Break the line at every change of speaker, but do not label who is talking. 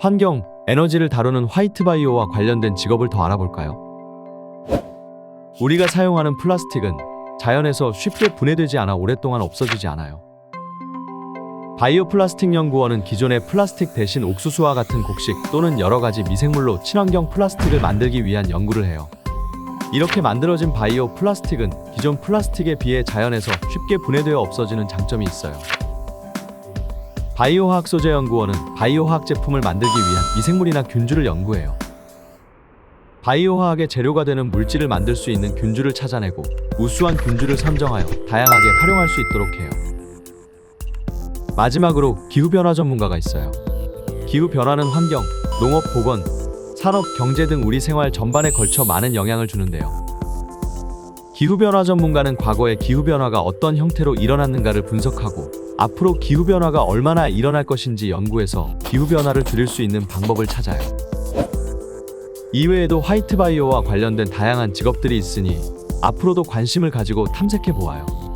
환경, 에너지를 다루는 화이트바이오와 관련된 직업을 더 알아볼까요? 우리가 사용하는 플라스틱은 자연에서 쉽게 분해되지 않아 오랫동안 없어지지 않아요. 바이오 플라스틱 연구원은 기존의 플라스틱 대신 옥수수와 같은 곡식 또는 여러 가지 미생물로 친환경 플라스틱을 만들기 위한 연구를 해요. 이렇게 만들어진 바이오 플라스틱은 기존 플라스틱에 비해 자연에서 쉽게 분해되어 없어지는 장점이 있어요. 바이오화학 소재 연구원은 바이오화학 제품을 만들기 위한 미생물이나 균주를 연구해요. 바이오화학의 재료가 되는 물질을 만들 수 있는 균주를 찾아내고 우수한 균주를 선정하여 다양하게 활용할 수 있도록 해요. 마지막으로 기후변화 전문가가 있어요. 기후변화는 환경, 농업, 보건, 산업, 경제 등 우리 생활 전반에 걸쳐 많은 영향을 주는데요. 기후변화 전문가는 과거에 기후변화가 어떤 형태로 일어났는가를 분석하고 앞으로 기후변화가 얼마나 일어날 것인지 연구해서 기후변화를 줄일 수 있는 방법을 찾아요. 이외에도 화이트바이오와 관련된 다양한 직업들이 있으니 앞으로도 관심을 가지고 탐색해 보아요.